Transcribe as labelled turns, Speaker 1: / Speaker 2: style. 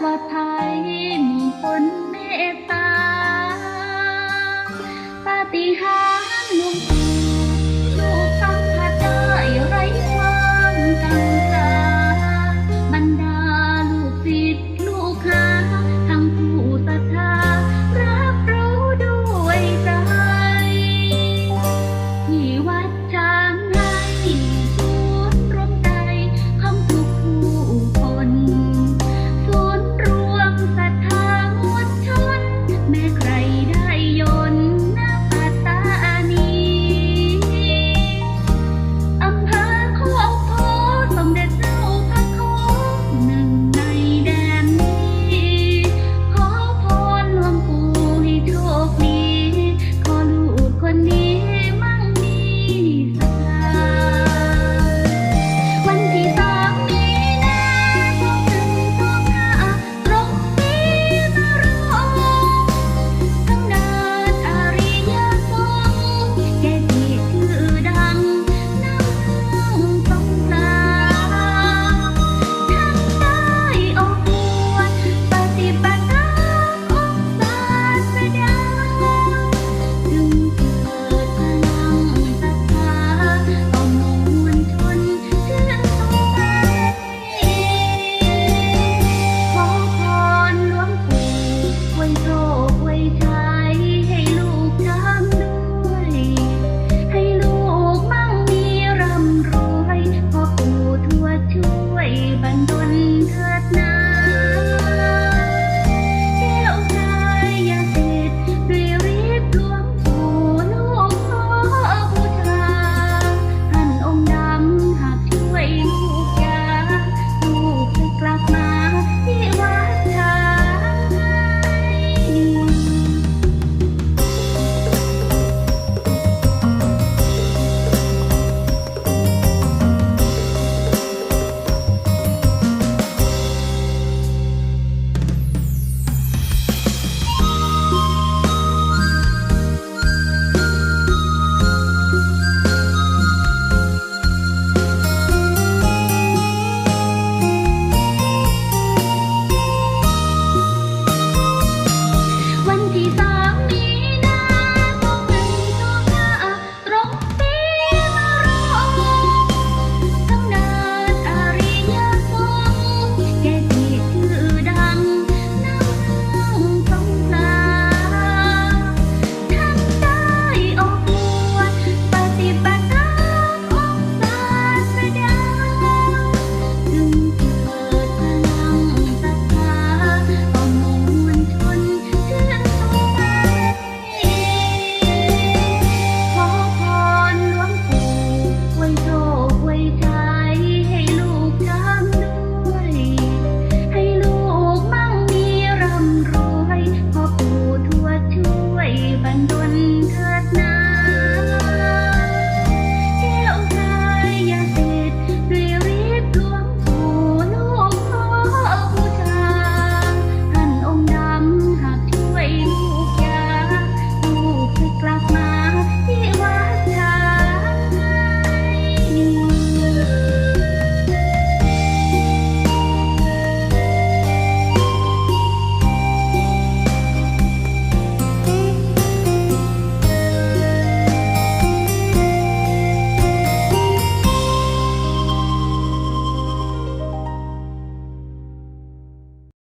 Speaker 1: ปลอดภัยมีคนเมตตาปฏิหารหลวงปู่ลูกสัมผัสได้ไร้ความกังขาบรรดาลูกศิษย์ลูกค้าทั้งผู้ศรัทธารับรู้ด้วยใจที่วัดช้างให้